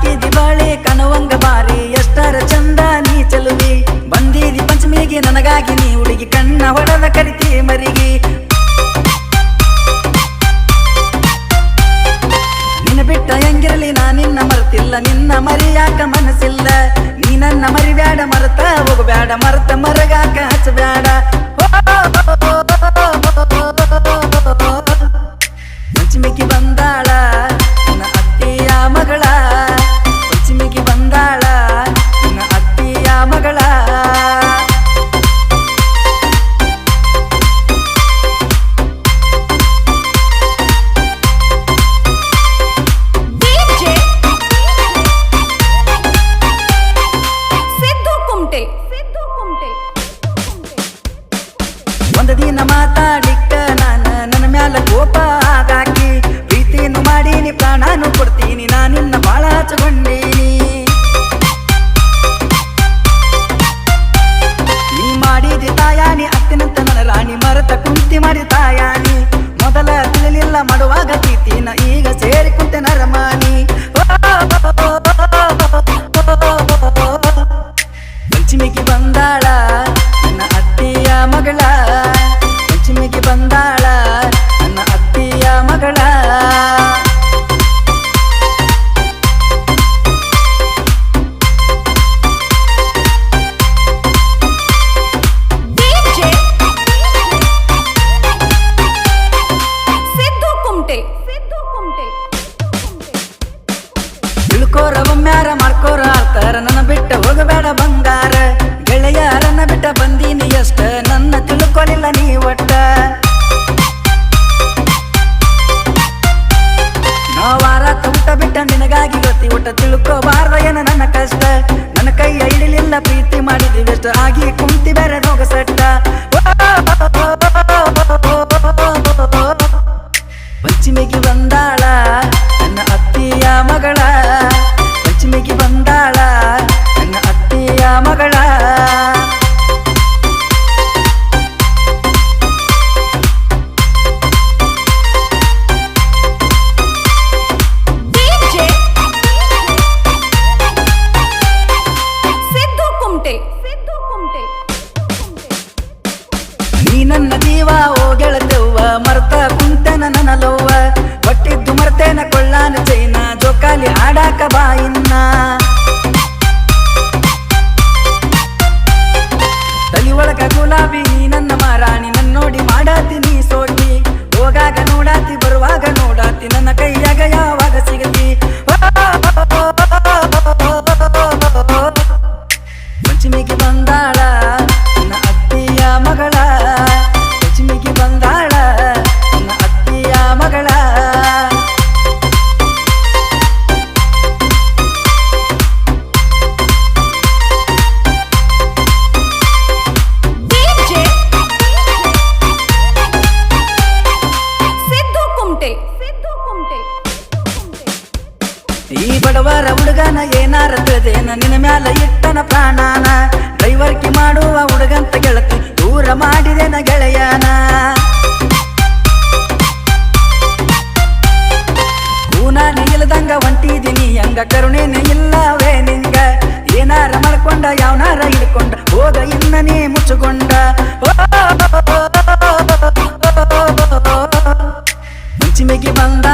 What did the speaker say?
ಹಾಕಿದಿ ಬಾಳೆ ಕನವಂಗ ಬಾರಿ. ಎಷ್ಟರ ಚಂದ ನೀ ಚಲುವಿ. ಬಂದಿದಿ ಪಂಚಮಿಗೆ ನನಗಾಗಿ ನೀ ಹುಡುಗಿ ಕಣ್ಣ ಹೊಡೆದ ಕರಿತಿ ಮರಿಗೆ. ಕೊಡ್ತೀನಿ ಪ್ರಾಣಾನು ಕೊಡ್ತೀನಿ ನಾನಿನ್ನ ಬಾಳ ಹಚ್ಕೊಂಡೀನಿ ನೀ ಮಾಡಿದಿ ತಾಯಾನಿ ಅತ್ತಿನಂತ ನನ್ನ ರಾಣಿ ಬಿಟ್ಟ ಬಿಟ್ಟ ನಿನಗಾಗಿ ಗೊತ್ತಿ ಒಟ್ಟ ತಿಳ್ಕೋಬಾರ್ದ ಏನ ನನ್ನ ಕಷ್ಟ? ನನ್ನ ಕೈ ಹಿಡಿಲಿಲ್ಲ ಪ್ರೀತಿ ಮಾಡಿದ್ವಿ ಆಗಿ ಕುಂತಿ ಬೇರೆ ರೋಗ ಸಟ್ಟ ಡ್ರೈವರ್ ಹುಡುಗನ ಏನಾರ ತಿಳಿದೇನ? ನಿನ್ನ ಮ್ಯಾಲ ಇಟ್ಟನ ಪ್ರಾಣಾನ. ಡ್ರೈವರ್ಕಿ ಮಾಡುವ ಹುಡುಗಂತ ಗೆಳತಿ ದೂರ ಮಾಡಿದೇನ ಗೆಳೆಯನ. ಕೂನಾನಿ ಇಲ್ದಂಗ ಹೊಂಟಿದೀನಿ, ಹಂಗ ಕರುಣೇನೆ ಇಲ್ಲವೇ ನಿಂಗ. ಏನಾರ ಮಾಡ್ಕೊಂಡ, ಯಾವನಾರ ಹಿಡ್ಕೊಂಡ ಹೋಗ ಇನ್ನ ನೀ ಮುಂಚಿಮೆಗೆ ಬಂದ